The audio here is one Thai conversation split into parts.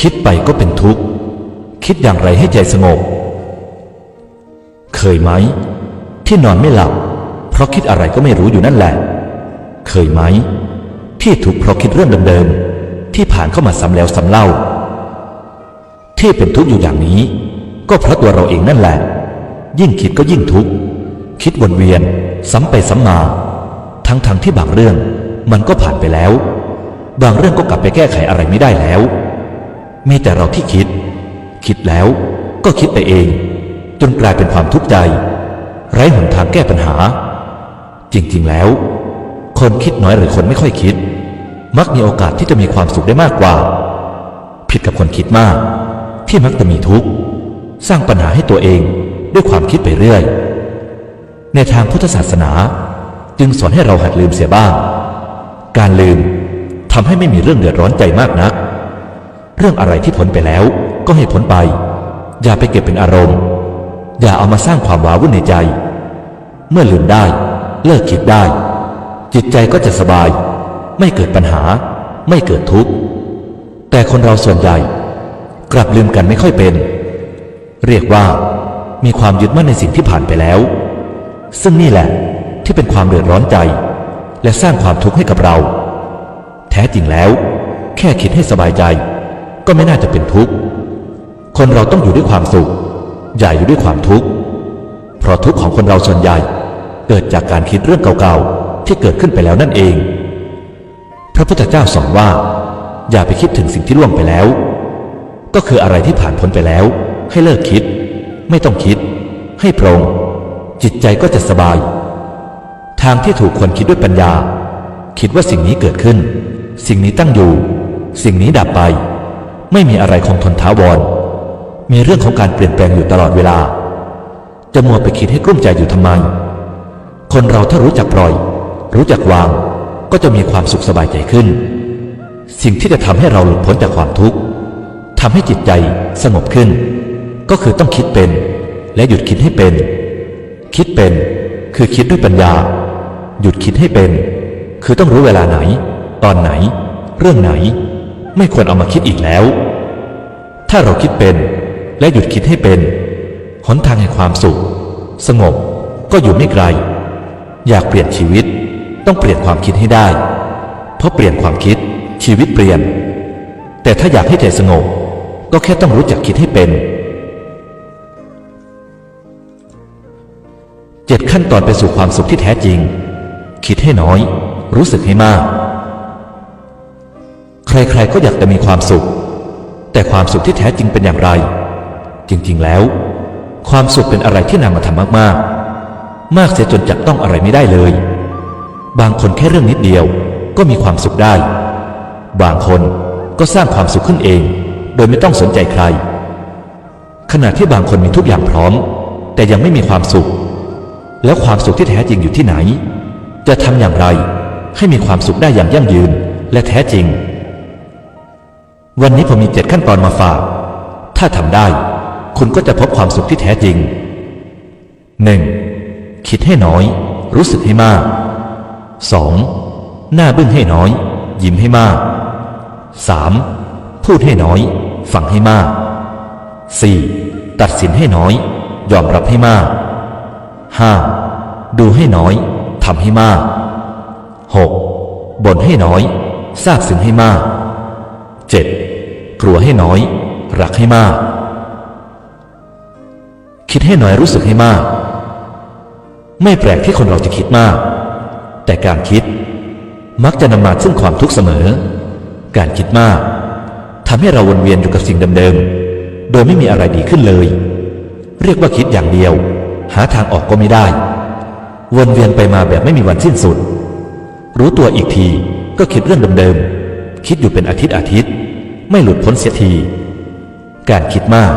คิดไปก็เป็นทุกข์ คิดอย่างไรให้ใจสงบ เคยไหม ที่นอนไม่หลับ เพราะคิดอะไรก็ไม่รู้อยู่นั่นแหละ เคยไหม ที่ทุกข์เพราะคิดเรื่องเดิมๆที่ผ่านเข้ามาซ้ำแล้วซ้ำเล่า ที่เป็นทุกข์อยู่อย่างนี้ ก็เพราะตัวเราเองนั่นแหละ ยิ่งคิดก็ยิ่งทุกข์คิดวนเวียน ซ้ำไปซ้ำมา ทั้งๆทที่บางเรื่องมันก็ผ่านไปแล้ว บางเรื่องก็กลับไปแก้ไขอะไรไม่ได้แล้ว มีแต่เราที่คิด คิดแล้วก็คิดไปเอง จนกลายเป็นความทุกข์ใจ ไร้หนทางแก้ปัญหา จริงๆแล้ว คนคิดน้อยหรือคนไม่ค่อยคิด มักมีโอกาสที่จะมีความสุขได้มากกว่า ผิดกับคนคิดมาก ที่มักจะมีทุกข์ สร้างปัญหาให้ตัวเองด้วยความคิดไปเรื่อย ในทางพุทธศาสนา จึงสอนให้เราหัดลืมเสียบ้าง การลืมทำให้ไม่มีเรื่องเดือดร้อนใจมากนัก เรื่องอะไรที่พ้นไปแล้ว ก็ให้พ้นไป อย่าไปเก็บเป็นอารมณ์ อย่าเอามาสร้างความว้าวุ่นในใจ เมื่อลืมได้ เลิกคิดได้ จิตใจก็จะสบาย ไม่เกิดปัญหา ไม่เกิดทุกข์ แต่คนเราส่วนใหญ่ กลับลืมกันไม่ค่อยเป็น เรียกว่า มีความยึดมั่นในสิ่งที่ผ่านไปแล้ว ซึ่งนี่แหละที่เป็นความเดือดร้อนใจ และสร้างความทุกข์ให้กับเรา แท้จริงแล้ว แค่คิดให้สบายใจ ก็ไม่น่าจะเป็นทุกข์ คนเราต้องอยู่ด้วยความสุข อย่าอยู่ด้วยความทุกข์ เพราะทุกข์ของคนเราส่วนใหญ่ เกิดจากการคิดเรื่องเก่าๆ ที่เกิดขึ้นไปแล้วนั่นเอง พระพุทธเจ้าสอนว่า อย่าไปคิดถึงสิ่งที่ล่วงไปแล้ว ก็คืออะไรที่ผ่านพ้นไปแล้ว ให้เลิกคิด ไม่ต้องคิด ให้โปร่งจิตใจก็จะสบาย ทางที่ถูกคนคิดด้วยปัญญา คิดว่าสิ่งนี้เกิดขึ้น สิ่งนี้ตั้งอยู่ สิ่งนี้ดับไป ไม่มีอะไรคงทนท้าวร มีเรื่องของการเปลี่ยนแปลงอยู่ตลอดเวลา จะมัวไปคิดให้กลุ้มใจอยู่ทำไม คนเราถ้ารู้จักปล่อย รู้จักวาง ก็จะมีความสุขสบายใจขึ้น สิ่งที่จะทำให้เราหลุดพ้นจากความทุกข์ทำให้จิตใจสงบขึ้น ก็คือต้องคิดเป็น และหยุดคิดให้เป็น คิดเป็นคือคิดด้วยปัญญา หยุดคิดให้เป็น คือต้องรู้เวลาไหน ตอนไหน เรื่องไหน ไม่ควรเอามาคิดอีกแล้ว ถ้าเราคิดเป็นและหยุดคิดให้เป็น หนทางแห่งความสุข สงบก็อยู่ไม่ไกล อยากเปลี่ยนชีวิตต้องเปลี่ยนความคิดให้ได้ เพราะเปลี่ยนความคิดชีวิตเปลี่ยน แต่ถ้าอยากให้ใจสงบ ก็แค่ต้องรู้จักคิดให้เป็นเจ็ดขั้นตอนไปสู่ความสุขที่แท้จริง คิดให้น้อย รู้สึกให้มาก ใครๆก็อยากจะมีความสุข แต่ความสุขที่แท้จริงเป็นอย่างไร จริงๆแล้ว ความสุขเป็นอะไรที่นำมาทำมากๆ มากเสียจนจับต้องอะไรไม่ได้เลย บางคนแค่เรื่องนิดเดียวก็มีความสุขได้ บางคนก็สร้างความสุขขึ้นเอง โดยไม่ต้องสนใจใคร ขณะที่บางคนมีทุกอย่างพร้อม แต่ยังไม่มีความสุข แล้วความสุขที่แท้จริงอยู่ที่ไหน จะทำอย่างไรให้มีความสุขได้อย่างยั่งยืนและแท้จริง วันนี้ผมมีเจ็ดขั้นตอนมาฝาก ถ้าทำได้ คุณก็จะพบความสุขที่แท้จริง 1. คิดให้น้อย รู้สึกให้มาก 2. หน้าบึ้งให้น้อย ยิ้มให้มาก 3. พูดให้น้อย ฟังให้มาก 4. ตัดสินให้น้อย ยอมรับให้มาก 5. ดูให้น้อย ทำให้มาก 6. บ่นให้น้อยทราบซึ้งให้มาก กลัวให้น้อย รักให้มาก คิดให้น้อยรู้สึกให้มาก ไม่แปลกที่คนเราจะคิดมาก แต่การคิดมักจะนำมาซึ่งความทุกข์เสมอ การคิดมากทำให้เราวนเวียนอยู่กับสิ่งเดิมๆ โดยไม่มีอะไรดีขึ้นเลย เรียกว่าคิดอย่างเดียว หาทางออกก็ไม่ได้ วนเวียนไปมาแบบไม่มีวันสิ้นสุด รู้ตัวอีกทีก็คิดเรื่องเดิมๆ คิดอยู่เป็นอาทิตย์อาทิตย์ ไม่หลุดพ้นเสียที การคิดมาก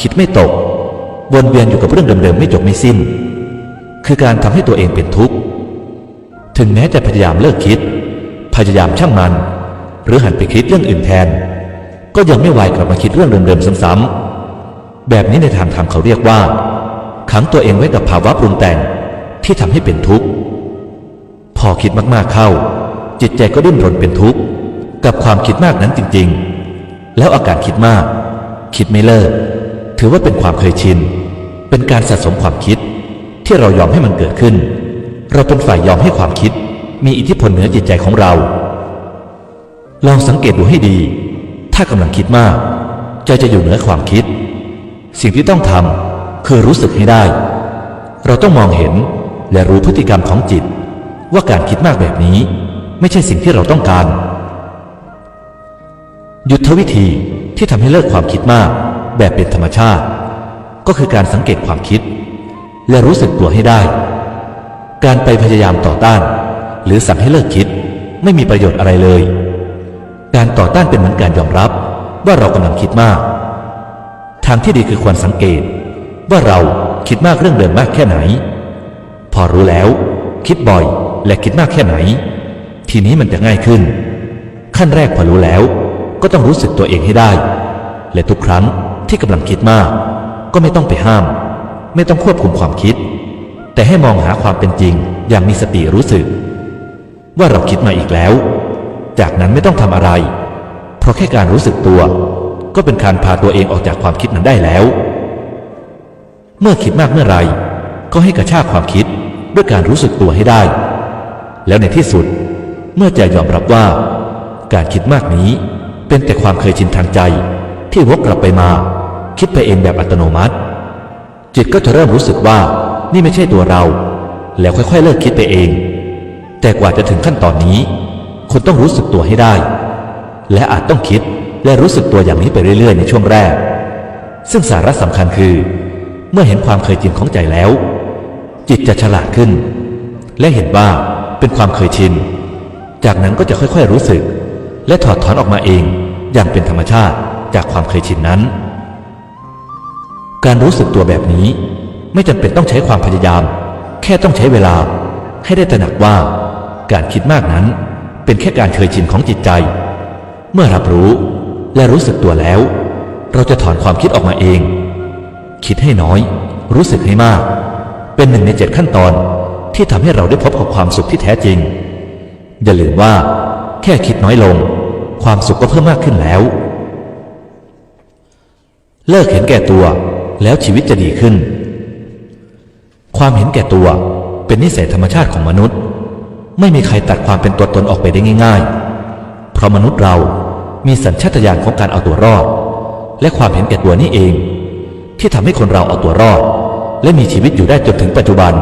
คิดไม่ตก วนเวียนอยู่กับเรื่องเดิมๆไม่จบไม่สิ้น คือการทำให้ตัวเองเป็นทุกข์ ถึงแม้จะพยายามเลิกคิด พยายามช่างมัน หรือหันไปคิดเรื่องอื่นแทน ก็ยังไม่ไหวกลับมาคิดเรื่องเดิมๆซ้ำๆแบบนี้ในทางธรรมเขาเรียกว่า ขังตัวเองไว้กับภาวะปรุงแต่งที่ทำให้เป็นทุกข์ พอคิดมากๆเข้า จิตใจก็ดิ้นรนเป็นทุกข์กับความคิดมากนั้นจริง ๆ แล้วอาการคิดมาก คิดไม่เลิก ถือว่าเป็นความเคยชิน เป็นการสะสมความคิด ที่เรายอมให้มันเกิดขึ้น เราเป็นฝ่ายยอมให้ความคิด มีอิทธิพลเหนือจิตใจของเรา ลองสังเกตดูให้ดี ถ้ากำลังคิดมาก ใจจะอยู่เหนือความคิด สิ่งที่ต้องทำคือรู้สึกให้ได้ เราต้องมองเห็นและรู้พฤติกรรมของจิต ว่าการคิดมากแบบนี้ ไม่ใช่สิ่งที่เราต้องการ ยุทธวิธีที่ทำให้เลิกความคิดมากแบบเป็นธรรมชาติ ก็คือการสังเกตความคิด และรู้สึกตัวให้ได้ การไปพยายามต่อต้าน หรือสั่งให้เลิกคิดไม่มีประโยชน์อะไรเลย การต่อต้านเป็นเหมือนการยอมรับว่าเรากำลังคิดมาก ทางที่ดีคือควรสังเกต ว่าเราคิดมากเรื่องเดิมมากแค่ไหน พอรู้แล้ว คิดบ่อยและคิดมากแค่ไหน ทีนี้มันจะง่ายขึ้น ขั้นแรกพอรู้แล้ว ก็ต้องรู้สึกตัวเองให้ได้ และทุกครั้งที่กำลังคิดมาก ก็ไม่ต้องไปห้าม ไม่ต้องควบคุมความคิด แต่ให้มองหาความเป็นจริงอย่างมีสติรู้สึก ว่าเราคิดมาอีกแล้ว จากนั้นไม่ต้องทำอะไร เพราะแค่การรู้สึกตัว ก็เป็นการพาตัวเองออกจากความคิดนั้นได้แล้ว เมื่อคิดมากเมื่อไรก็ให้กระชากความคิดด้วยการรู้สึกตัวให้ได้ แล้วในที่สุดเมื่อใจยอมรับว่า การคิดมากนี้ เป็นแต่ความเคยชินทางใจ ที่วกกลับไปมา คิดไปเองแบบอัตโนมัติ จิตก็จะเริ่มรู้สึกว่านี่ไม่ใช่ตัวเรา แล้วค่อยๆ เลิกคิดไปเอง แต่กว่าจะถึงขั้นตอนนี้ คุณต้องรู้สึกตัวให้ได้ และอาจต้องคิดและรู้สึกตัวอย่างนี้ไปเรื่อยๆ ในช่วงแรก ซึ่งสาระสำคัญคือ เมื่อเห็นความเคยชินของใจแล้ว จิตจะฉลาดขึ้น และเห็นว่าเป็นความเคยชิน จากนั้นก็จะค่อยๆรู้สึก และถอดถอนออกมาเองอย่างเป็นธรรมชาติจากความเคยชินนั้น การรู้สึกตัวแบบนี้ไม่จำเป็นต้องใช้ความพยายาม แค่ต้องใช้เวลาให้ได้ตระหนักว่า การคิดมากนั้นเป็นแค่การเคยชินของจิตใจ เมื่อรับรู้และรู้สึกตัวแล้ว เราจะถอนความคิดออกมาเอง คิดให้น้อย รู้สึกให้มาก เป็นหนึ่งในเจ็ดขั้นตอนที่ทำให้เราได้พบกับความสุขที่แท้จริง อย่าลืมว่า แค่คิดน้อยลง ความสุขก็เพิ่มมากขึ้นแล้ว เลิกเห็นแก่ตัวแล้วชีวิตจะดีขึ้น ความเห็นแก่ตัวเป็นนิสัยธรรมชาติของมนุษย์ ไม่มีใครตัดความเป็นตัวตนออกไปได้ง่าย ๆ เพราะมนุษย์เรามีสัญชาตญาณของการเอาตัวรอด และความเห็นแก่ตัวนี่เอง ที่ทำให้คนเราเอาตัวรอด และมีชีวิตอยู่ได้จนถึงปัจจุบัน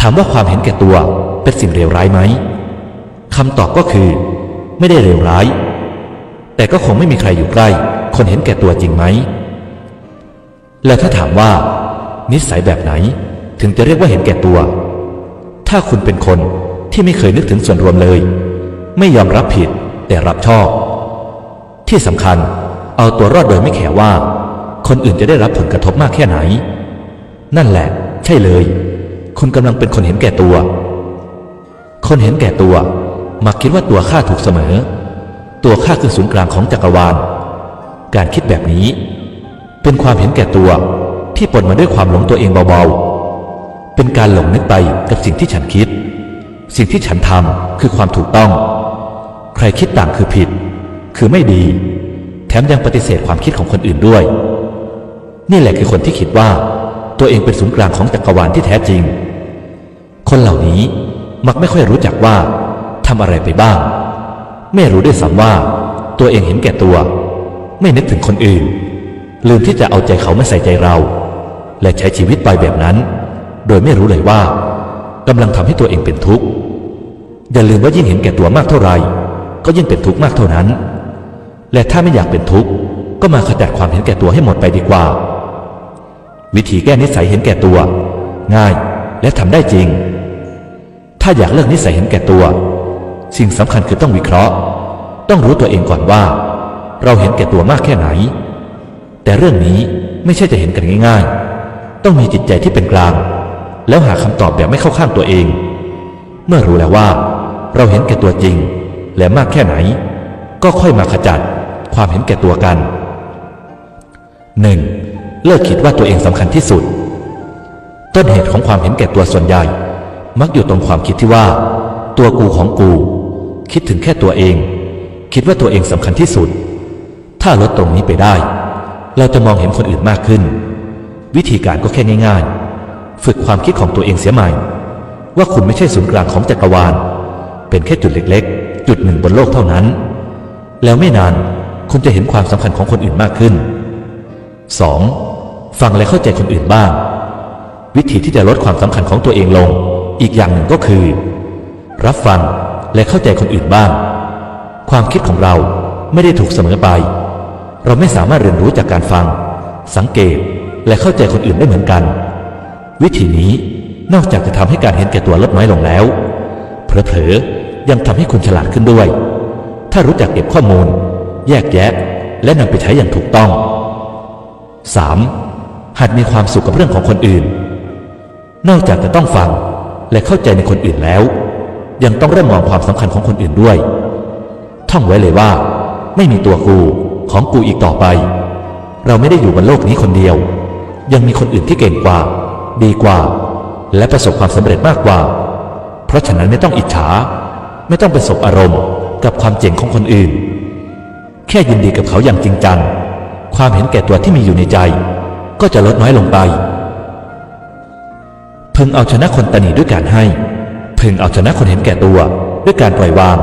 ถามว่าความเห็นแก่ตัวเป็นสิ่งเลวร้ายไหมคำตอบก็คือ ไม่ได้เลวร้าย แต่ก็คงไม่มีใครอยู่ใกล้ คนเห็นแก่ตัวจริงไหม แล้วถ้าถามว่า นิสัยแบบไหนถึงจะเรียกว่าเห็นแก่ตัว ถ้าคุณเป็นคนที่ไม่เคยนึกถึงส่วนรวมเลย ไม่ยอมรับผิดแต่รับชอบ ที่สำคัญเอาตัวรอดโดยไม่แคร์ว่า คนอื่นจะได้รับผลกระทบมากแค่ไหน นั่นแหละ ใช่เลย คุณกำลังเป็นคนเห็นแก่ตัว คนเห็นแก่ตัว มักคิดว่าตัวข้าถูกเสมอ ตัวข้าคือศูนย์กลางของจักรวาล การคิดแบบนี้ เป็นความเห็นแก่ตัวที่ปนมาด้วยความหลงตัวเองเบาๆ เป็นการหลงนึกไปกับสิ่งที่ฉันคิด สิ่งที่ฉันทำคือความถูกต้อง ใครคิดต่างคือผิด คือไม่ดี แถมยังปฏิเสธความคิดของคนอื่นด้วย นี่แหละคือคนที่คิดว่า ตัวเองเป็นศูนย์กลางของจักรวาลที่แท้จริง คนเหล่านี้มักไม่ค่อยรู้จักว่า ทำอะไรไปบ้าง ไม่รู้ด้วยซ้ำว่า ตัวเองเห็นแก่ตัว ไม่นึกถึงคนอื่น ลืมที่จะเอาใจเขามาใส่ใจเรา และใช้ชีวิตไปแบบนั้น โดยไม่รู้เลยว่ากำลังทำให้ตัวเองเป็นทุกข์อย่าลืมว่ายิ่งเห็นแก่ตัวมากเท่าไหร่ก็ยิ่งเป็นทุกข์มากเท่านั้น และถ้าไม่อยากเป็นทุกข์ก็มาขจัดความเห็นแก่ตัวให้หมดไปดีกว่า วิธีแก้นิสัยเห็นแก่ตัว ง่ายและทำได้จริง ถ้าอยากเลิกนิสัยเห็นแก่ตัว สิ่งสำคัญคือต้องวิเคราะห์ ต้องรู้ตัวเองก่อนว่า เราเห็นแก่ตัวมากแค่ไหน แต่เรื่องนี้ไม่ใช่จะเห็นกันง่าย ๆ ต้องมีจิตใจที่เป็นกลาง แล้วหาคำตอบแบบไม่เข้าข้างตัวเอง เมื่อรู้แล้วว่า เราเห็นแก่ตัวจริง และมากแค่ไหน ก็ค่อยมาขจัดความเห็นแก่ตัวกัน 1. เลิกคิดว่าตัวเองสำคัญที่สุด ต้นเหตุของความเห็นแก่ตัวส่วนใหญ่ มักอยู่ตรงความคิดที่ว่า ตัวกูของกู คิดถึงแค่ตัวเอง คิดว่าตัวเองสำคัญที่สุด ถ้าลดตรงนี้ไปได้ เราจะมองเห็นคนอื่นมากขึ้น วิธีการก็แค่ง่าย ๆ ฝึกความคิดของตัวเองเสียใหม่ ว่าคุณไม่ใช่ศูนย์กลางของจักรวาล เป็นแค่จุดเล็กๆ จุดหนึ่งบนโลกเท่านั้น แล้วไม่นานคุณจะเห็นความสำคัญของคนอื่นมากขึ้น 2. ฟังและเข้าใจคนอื่นบ้าง วิธีที่จะลดความสำคัญของตัวเองลง อีกอย่างหนึ่งก็คือ รับฟังและเข้าใจคนอื่นบ้าง ความคิดของเราไม่ได้ถูกเสมอไป เราไม่สามารถเรียนรู้จากการฟัง สังเกตและเข้าใจคนอื่นได้เหมือนกัน วิธีนี้นอกจากจะทำให้การเห็นแก่ตัวลดน้อยลงแล้ว เผลอๆยังทำให้คุณฉลาดขึ้นด้วย ถ้ารู้จักเก็บข้อมูล แยกแยะ และนำไปใช้อย่างถูกต้อง 3. หัดมีความสุขกับเรื่องของคนอื่น นอกจากจะต้องฟังและเข้าใจในคนอื่นแล้ว ยังต้องเริ่มมองความสำคัญของคนอื่นด้วย ท่องไว้เลยว่า ไม่มีตัวกูของกูอีกต่อไป เราไม่ได้อยู่บนโลกนี้คนเดียว ยังมีคนอื่นที่เก่งกว่า ดีกว่า และประสบความสำเร็จมากกว่า เพราะฉะนั้นไม่ต้องอิจฉา ไม่ต้องประสบอารมณ์ กับความเจ๋งของคนอื่น แค่ยินดีกับเขาอย่างจริงจัง ความเห็นแก่ตัวที่มีอยู่ในใจ ก็จะลดน้อยลงไป พึงเอาชนะคนตนีด้วยการให้ พึงเอาชนะคนเห็นแก่ตัว ด้วยการปล่อยวาง